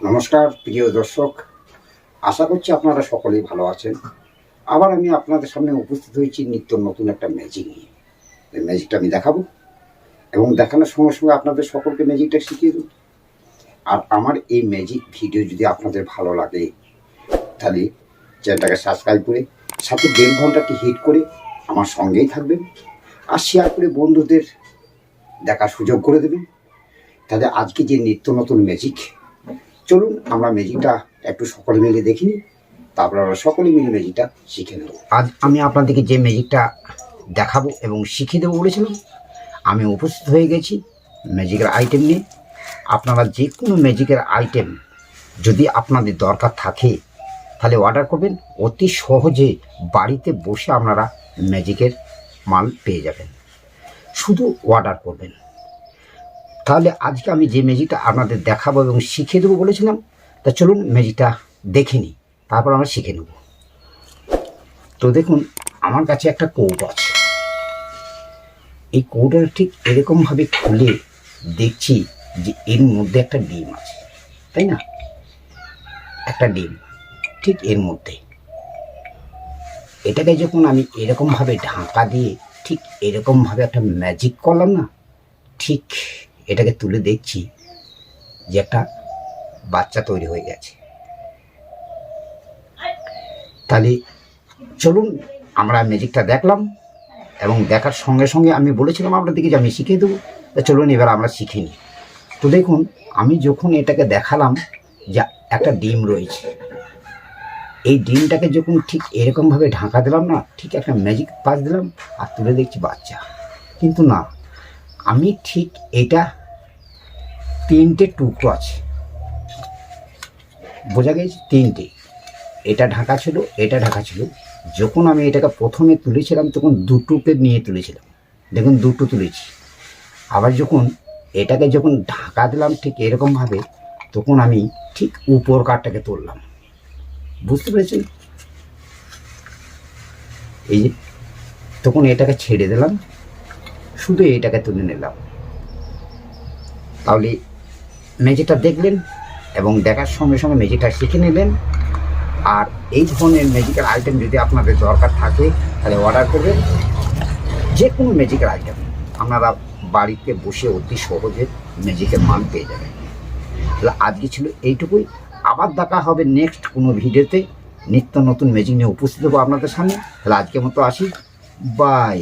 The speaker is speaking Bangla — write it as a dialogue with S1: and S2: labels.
S1: নমস্কার, প্রিয় দর্শক। আশা করছি আপনারা সকলেই ভালো আছেন। আবার আমি আপনাদের সামনে উপস্থিত হয়েছি নিত্য নতুন একটা ম্যাজিক নিয়ে। এই ম্যাজিকটা আমি দেখাবো এবং দেখানোর সঙ্গে সঙ্গে আপনাদের সকলকে ম্যাজিকটা শিখিয়ে দেবো। আর আমার এই ম্যাজিক ভিডিও যদি আপনাদের ভালো লাগে, তাহলে চ্যানেলটাকে সাবস্ক্রাইব করে, সাথে বেল ঘন্টাটি হিট করে আমার সঙ্গেই থাকবেন আর শেয়ার করে বন্ধুদের দেখার সুযোগ করে দেবেন। তাহলে আজকে যে নিত্য নতুন ম্যাজিক চলুন, আমরা ম্যাজিকটা একটু সকলে মিলে দেখিনি তারপর আমরা সকলে মিলে ম্যাজিকটা শিখে নেব। আজ আমি আপনাদেরকে যে ম্যাজিকটা দেখাবো এবং শিখিয়ে দেবো বলেছিলাম, আমি উপস্থিত হয়ে গেছি ম্যাজিকের আইটেম নিয়ে। আপনারা যে কোনো ম্যাজিকের আইটেম যদি আপনাদের দরকার থাকে, তাহলে অর্ডার করবেন। অতি সহজে বাড়িতে বসে আপনারা ম্যাজিকের মাল পেয়ে যাবেন। শুধু অর্ডার করবেন। তাহলে আজকে আমি যে ম্যাজিকটা আপনাদের দেখাবো এবং শিখিয়ে দেবো বলেছিলাম, তা চলুন ম্যাজিকটা দেখে নিই, তারপর আমরা শিখে নেব। তো দেখুন, আমার কাছে একটা কৌট আছে। এই কৌটা ঠিক এরকমভাবে খুলে দেখছি যে এর মধ্যে একটা ডিম আছে, তাই না? একটা ডিম, ঠিক এর মধ্যে। এটাকে যখন আমি এরকমভাবে ঢাকা দিয়ে ঠিক এরকমভাবে একটা ম্যাজিক করলাম না, ঠিক এটাকে তুলে দেখছি যে একটা বাচ্চা তৈরি হয়ে গেছে। তাহলে চলুন, আমরা ম্যাজিকটা দেখলাম এবং দেখার সঙ্গে সঙ্গে আমি বলেছিলাম আপনাদেরকে যে আমি শিখিয়ে দেবো। তা চলুন এবার আমরা শিখে নিই। তো দেখুন, আমি যখন এটাকে দেখালাম যে একটা ডিম রয়েছে, এই ডিমটাকে যখন ঠিক এরকমভাবে ঢাকা দিলাম না, ঠিক একটা ম্যাজিক পাস দিলাম আর তুলে দেখছি বাচ্চা। কিন্তু না আমি ঠিক এটা তিনটে টুকরো আছে। বোঝা গেছে? তিনটে। এটা ঢাকা ছিল, এটা ঢাকা ছিল। যখন আমি এটাকে প্রথমে তুলেছিলাম, তখন দুটোকে নিয়ে তুলেছিলাম। দেখুন, দুটো তুলেছি। আবার যখন এটাকে যখন ঢাকা দিলাম ঠিক এরকমভাবে, তখন আমি ঠিক উপর কাঠটাকে তুললাম। বুঝতে পেরেছেন? এই যে, তখন এটাকে ছেড়ে দিলাম। শুধু এটাকে তুলে নিলাম। তাহলে মেঝেটা দেখলেন এবং দেখার সঙ্গে সঙ্গে মেঝেটা শিখে নিলেন। আর এই ধরনের ম্যাজিক্যাল আইটেম যদি আপনাদের দরকার থাকে, তাহলে অর্ডার করবেন। যে কোনো ম্যাজিক্যাল আইটেম আপনারা বাড়িতে বসে অতি সহজে ম্যাজিকের মান পেয়ে যাবেন। তাহলে আজকে ছিল এইটুকুই। আবার দেখা হবে নেক্সট কোনো ভিডিওতে। নিত্য নতুন ম্যাজিক নিয়ে উপস্থিত হব আপনাদের সামনে। তাহলে আজকের মতো আসি। বাই